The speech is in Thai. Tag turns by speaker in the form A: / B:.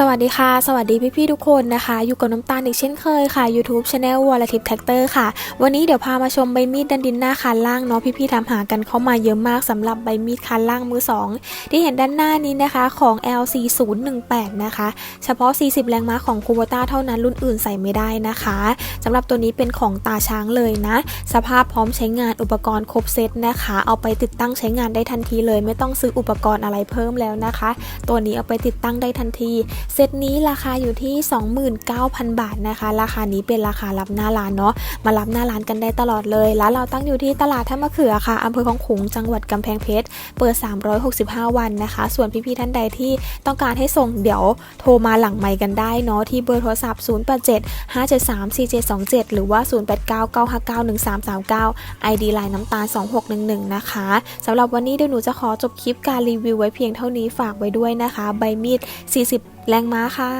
A: สวัสดีค่ะ สวัสดีพี่ๆทุกคนนะคะ อยู่กับน้ำตาลอีกเช่นเคยค่ะ YouTube Channel วอลทิปแท็กเตอร์ค่ะ วันนี้เดี๋ยวพามาชมใบมีดดันดินหน้าคันล่างเนาะพี่ๆทำหากันเข้ามาเยอะมากสำหรับใบมีดคันล่างมือ 2 ที่เห็นด้านหน้านี้นะคะของ L4018 นะคะ เฉพาะ 40 แรงม้าของคูโบต้าเท่านั้นรุ่นอื่นใส่ไม่ได้นะคะสำหรับตัวนี้เป็นของตาช้างเลยนะ สภาพพร้อมใช้งานอุปกรณ์ครบเซตนะคะ เอาไปติดตั้งใช้งานได้ทันทีเลย ไม่ต้องซื้ออุปกรณ์อะไรเพิ่มแล้วนะคะ ตัวนี้เอาไปติดตั้งได้ทันทีเซตนี้ราคาอยู่ที่ 29,000 บาทนะคะ ราคานี้เป็นราคารับหน้าร้านเนาะมารับหน้าร้านกันได้ตลอดเลย ร้านเราตั้งอยู่ที่ตลาดท่ามะเขือค่ะอำเภอของขุงจังหวัดกำแพงเพชรเปิด 365 วันนะคะ ส่วนพี่ๆท่านใดที่ต้องการให้ส่งเดี๋ยวโทรมาหลังไมค์กันได้เนาะที่เบอร์โทรศัพท์ 087 573 4727 หรือว่า 089 959 1339 ID ไลน์น้ำตาล 2611 นะคะสำหรับวันนี้เดี๋ยวหนูจะขอจบคลิปการรีวิวไว้เพียงเท่านี้ฝากไว้ด้วยนะคะ ใบมีด 40 แรงม้าค่ะ